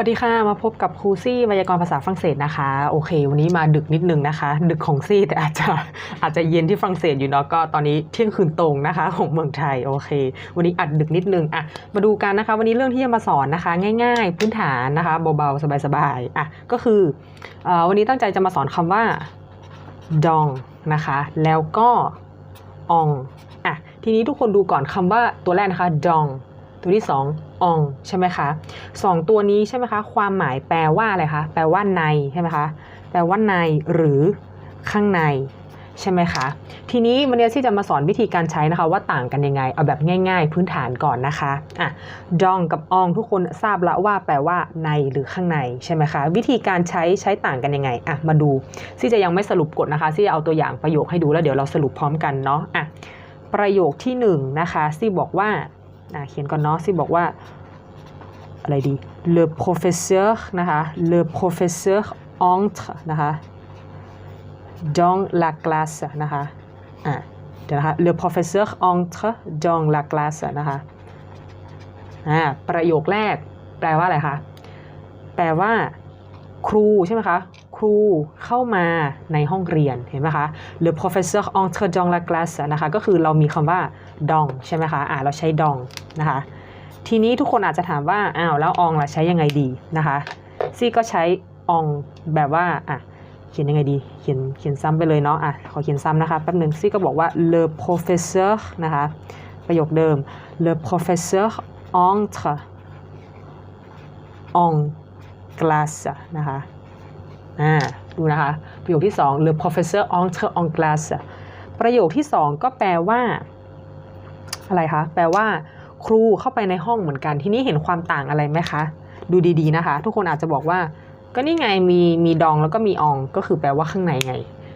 วัสดีค่ะ มาพบกับครูซี่ไวยากรณ์ภาษาฝรั่งเศสนะคะ โอเค วันนี้มาดึกนิดนึงนะคะ ดึกของซี่แต่อาจจะอาจจะเย็นที่ฝรั่งเศสอยู่เนาะก็ตอนนี้เที่ยงคืนตรงนะคะ ของเมืองไทยโอเค วันนี้อัดดึกนิดนึงอะมาดูกันนะคะ วันนี้เรื่องที่จะมาสอนนะคะ ง่าย ๆ พื้นฐานนะคะเบาๆสบายๆอะก็คืออวันนี้ตั้งใจจะมาสอนคำว่าดองนะคะ แล้วก็อองอะทีนี้ทุกคนดูก่อนคำว่าตัวแรกนะคะดองตัวที่ส ององใช่ไหมคะสองตัวนี้ใช่ไหมคะ ความหมายแปลว่าอะไรคะแปลว่าในใช่ไหมคะแปลว่าในหรือข้างในใช่ไหมคะ ทีนี้วันนี้ที่จะมาสอนวิธีการใช้นะคะ ว่าต่างกันยังไง เอาแบบง่าย ๆ พื้นฐานก่อนนะคะอะดองกับอองทุกคนทราบแล้วว่าแปลว่าในหรือข้างในใช่ไหมคะ วิธีการใช้ใช้ต่างกันยังไงอะมาดูซี่จะยังไม่สรุปกฎนะคะซี่จะเอาตัวอย่างประโยคให้ดูแล้วเดี๋ยวเราสรุปพร้อมกันเนาะอะประโยคที่หนึ่งนะคะซี่บอกว่า อะเขียนก่อนเนาะซี่บอกว่าอะไรดี le professeur นะคะ le professeur entre นะคะ dans la classe นะคะอะเดี๋ยวนะคะ le professeur entre dans la classe นะคะอ่าประโยคแรกแปลว่าอะไรคะ แปลว่า ครูใช่ไหมคะ ครูเข้ามาในห้องเรียนเห็นไหมคะ le professeur entre dans la classe นะคะ ก็คือเรามีคำว่า dong ใช่ไหมคะอ่าเราใช้ dong นะคะ ทีนี้ทุกคนอาจจะถามว่าอ้าวแล้วอองล่ะใช้ยังไงดีนะคะซี่ก็ใช้อองแบบว่าอะเขียนยังไงดี เขียนเขียนซ้ำไปเลยเนาะอะขอเขียนซ้ำนะคะแป๊บหนึ่งซี่ก็บอกว่า le professeur นะคะประโยคเดิม le professeur entre en classe นะคะอ่าดูนะคะ ประโยคที่สอง le professeur entre en classe ประโยคที่สองก็แปลว่า อะไรคะ แปลว่า ครูเข้าไปในห้องเหมือนกัน ทีนี้เห็นความต่างอะไรไหมคะ ดูดีๆนะคะ ทุกคนอาจจะบอกว่า ก็นี่ไงมีมีดองแล้วก็มีออง ก็คือแปลว่าข้างในไง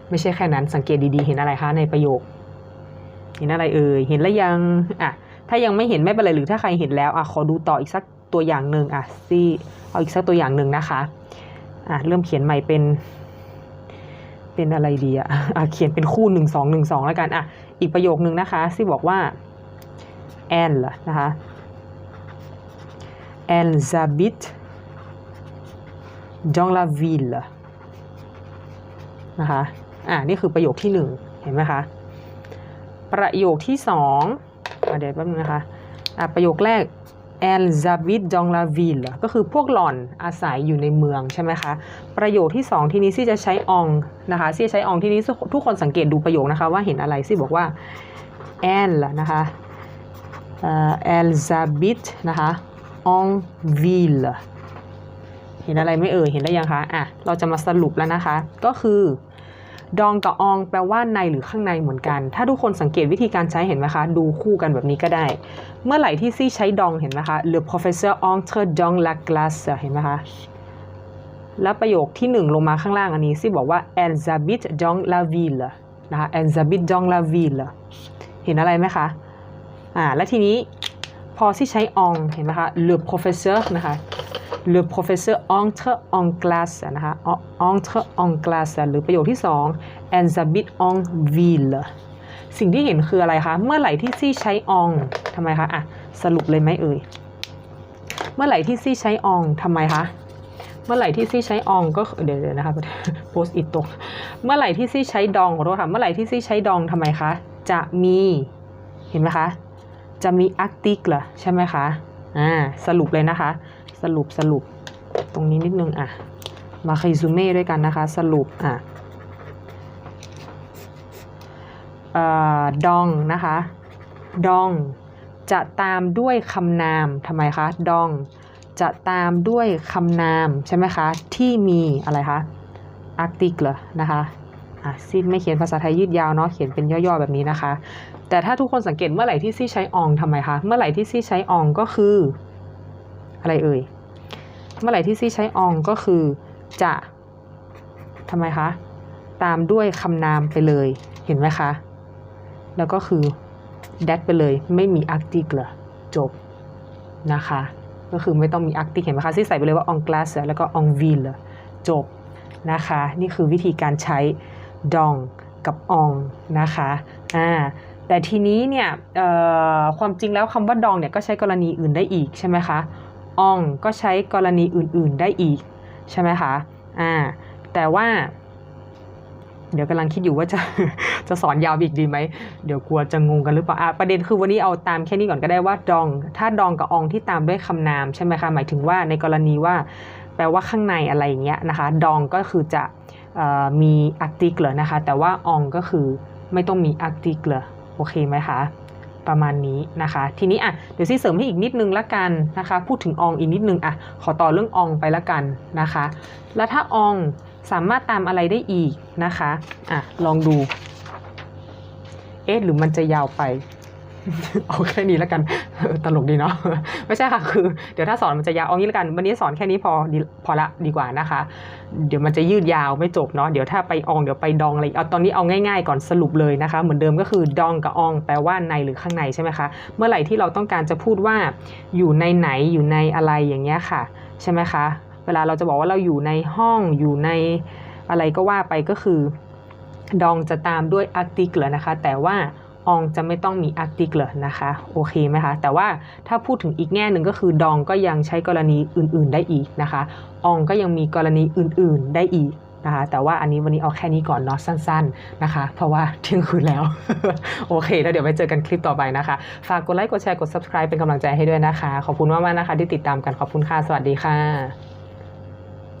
ไม่ใช่แค่นั้นสังเกตดีๆ เห็นอะไรคะในประโยค เห็นอะไรเอ่ยเห็นแล้วยังอะถ้ายังไม่เห็นไม่เป็นไรหรือถ้าใครเห็นแล้วอะขอดูต่ออีกสักตัวอย่างหนึ่งอะซี่เอาอีกสักตัวอย่างหนึ่งนะคะอะเริ่มเขียนใหม่เป็นเป็นอะไรดีอะอะเขียนเป็นคู่หนึ่งสองหนึ่งสองแล้วกันอะอีกประโยคนึงนะคะซี่บอกว่า elle นะคะ elles habitent dans la ville นะคะ อ่า นี่คือประโยคที่หนึ่งเห็นไหมคะ ประโยคที่สองอะเดี๋ยวแป๊บนึงนะคะ อะประโยคแรก elles habitent dans la ville ก็คือพวกหล่อนอาศัยอยู่ในเมืองใช่ไหมคะ ประโยคที่สองที่นี้ซี่จะใช้องนะคะซี่ใช้อองที่นี้ทุกคนสังเกตดูประโยคนะคะว่าเห็นอะไรซี่บอกว่า elle นะคะ elles habitent นะคะ en ville เห็นอะไรไม่เอ่ย เห็นแล้วยังคะ อะ เราจะมาสรุปแล้วนะคะ ก็คือ ดองกับอองแปลว่าในหรือข้างในเหมือนกัน ถ้าทุกคนสังเกตวิธีการใช้เห็นไหมคะ ดูคู่กันแบบนี้ก็ได้ เมื่อไหร่ที่ซี่ใช้ดองเห็นไหมคะ le professeur entre dans la classe เห็นไหมคะ แล้วประโยคที่หนึ่งลงมาข้างล่างอันนี้ซี่บอกว่า elles habitent dans la ville นะคะ elles habitent dans la ville เห็นอะไรไหมคะ อ่าและทีนี้พอที่ใช้ en เห็นไหมคะ le professeur นะคะ le professeur entre en classe นะคะ entre en classe หรือประโยคที่สอง elles habitent en ville สิ่งที่เห็นคืออะไรคะ เมื่อไหร่ที่ซี่ใช้ en ทำไมคะอะสรุปเลยไหมเอ่ย เมื่อไหร่ที่ซี่ใช้ en ทำไมคะเมื่อไหร่ที่ซี่ใช้ en ก็เดี๋ยวนะคะโพสต์อิตตก เมื่อไหร่ที่ซี่ใช้ดองขอโทษค่ะ เมื่อไหร่ที่ซี่ใช้ดองทำไมคะ จะมี เห็นไหมคะ จะมีอาร์ติกเหรอใช่ไหมคะอ่าสรุปเลยนะคะ สรุปสรุปตรงนี้นิดนึงอะมาค e ซูเม่ด้วยกันนะคะ สรุปอะดองนะคะดอง จะตามด้วยคำนามทำไมคะดอง จะตามด้วยคำนามใช่ไหมคะ ที่มีอะไรคะอาร์ติกเหรอนะคะ อะซีไม่เขียนภาษาไทยยืดยาวเนาะเขียนเป็นย่อๆแบบนี้นะคะ แต่ถ้าทุกคนสังเกตเมื่อไหร่ที่ซี่ใช้อองทำไมคะเมื่อไหร่ที่ซี่ใช้อองก็คือ อะไรเอ่ยเมื่อไหร่ที่ซี่ใช้อองก็คือ จะทำไมคะตามด้วยคำนามไปเลยเห็นไหมคะ แล้วก็คือ that ไปเลยไม่มี article เหรอจบนะคะก็คือไม่ต้องมี article เห็นไหมคะซี่ใส่ไปเลยว่า en classe แล้วก็ en v i l l จบนะคะ นี่คือวิธีการใช้ dong กับ on นะคะอ่าแต่ทีนี้เนี่ยความจริงแล้วคำว่าดองเนี่ยก็ใช้กรณีอื่นได้อีกใช่ไหมคะอองก็ใช้กรณีอื่นๆได้อีกใช่ไหมคะอ่าแต่ว่า เดี๋ยวกำลังคิดอยู่ว่าจะจะสอนยาวอีกดีไหมเดี๋ยวกลัวจะงงกันหรือเปล่าประเด็นคือวันนี้เอาตามแค่นี้ก่อนก็ได้ว่าดอง ถ้าดองกับอองที่ตามด้วยคำนามใช่ไหมคะหมายถึงว่าในกรณีว่าแปลว่าข้างในอะไรอย่างเงี้ยนะคะ ดองก็คือจะ มีอาร์ติกเลยนะคะ แต่ว่าอองก็คือไม่ต้องมีอาร์ติกเลยโอเคไหมคะ ประมาณนี้นะคะ ทีนี้อะเดี๋ยวซี่เสริมให้อีกนิดนึงละกันนะคะ พูดถึงอองอีกนิดนึงอะขอต่อเรื่องอองไปละกันนะคะ แล้วถ้าอองสามารถตามอะไรได้อีกนะคะอะลองดูเอ๊ะหรือมันจะยาวไป เอาแค่นี้แล้วกันตลกดีเนาะไม่ใช่ค่ะคือ เดี๋ยวถ้าสอนมันจะยาวเอางี้แล้วกัน วันนี้สอนแค่นี้พอดีพอละดีกว่านะคะ เดี๋ยวมันจะยืดยาวไม่จบเนาะเดี๋ยวถ้าไปอองเดี๋ยวไปดองอะไรเอาตอนนี้เอาง่ายๆก่อนสรุปเลยนะคะ เหมือนเดิมก็คือดองกับออง แปลว่าในหรือข้างในใช่ไหมคะเมื่อไหร่ที่เราต้องการจะพูดว่า อยู่ในไหนอยู่ในอะไรอย่างเงี้ยค่ะ ใช่ไหมคะ เวลาเราจะบอกว่าเราอยู่ในห้องอยู่ในอะไรก็ว่าไปก็คือ ดองจะตามด้วยอาร์ติเกลนะคะ แต่ว่า อองจะไม่ต้องมีอาร์ติเกลนะคะโอเคไหมคะแต่ว่าถ้าพูดถึงอีกแง่หนึ่งก็คือดองก็ยังใช้กรณีอื่น ๆ ได้อีกนะคะอองก็ยังมีกรณีอื่น ๆ ได้อีกนะคะแต่ว่าอันนี้วันนี้เอาแค่นี้ก่อนเนาะสั้น ๆนะคะ เพราะว่าเที่ยงคืนแล้ว โอเค แล้วเดี๋ยวไปเจอกันคลิปต่อไปนะคะ ฝากกดไลค์กดแชร์กด subscribe เป็นกำลังใจให้ด้วยนะคะ ขอบคุณมากๆนะคะ ที่ติดตามกันขอบคุณค่ะ สวัสดีค่ะ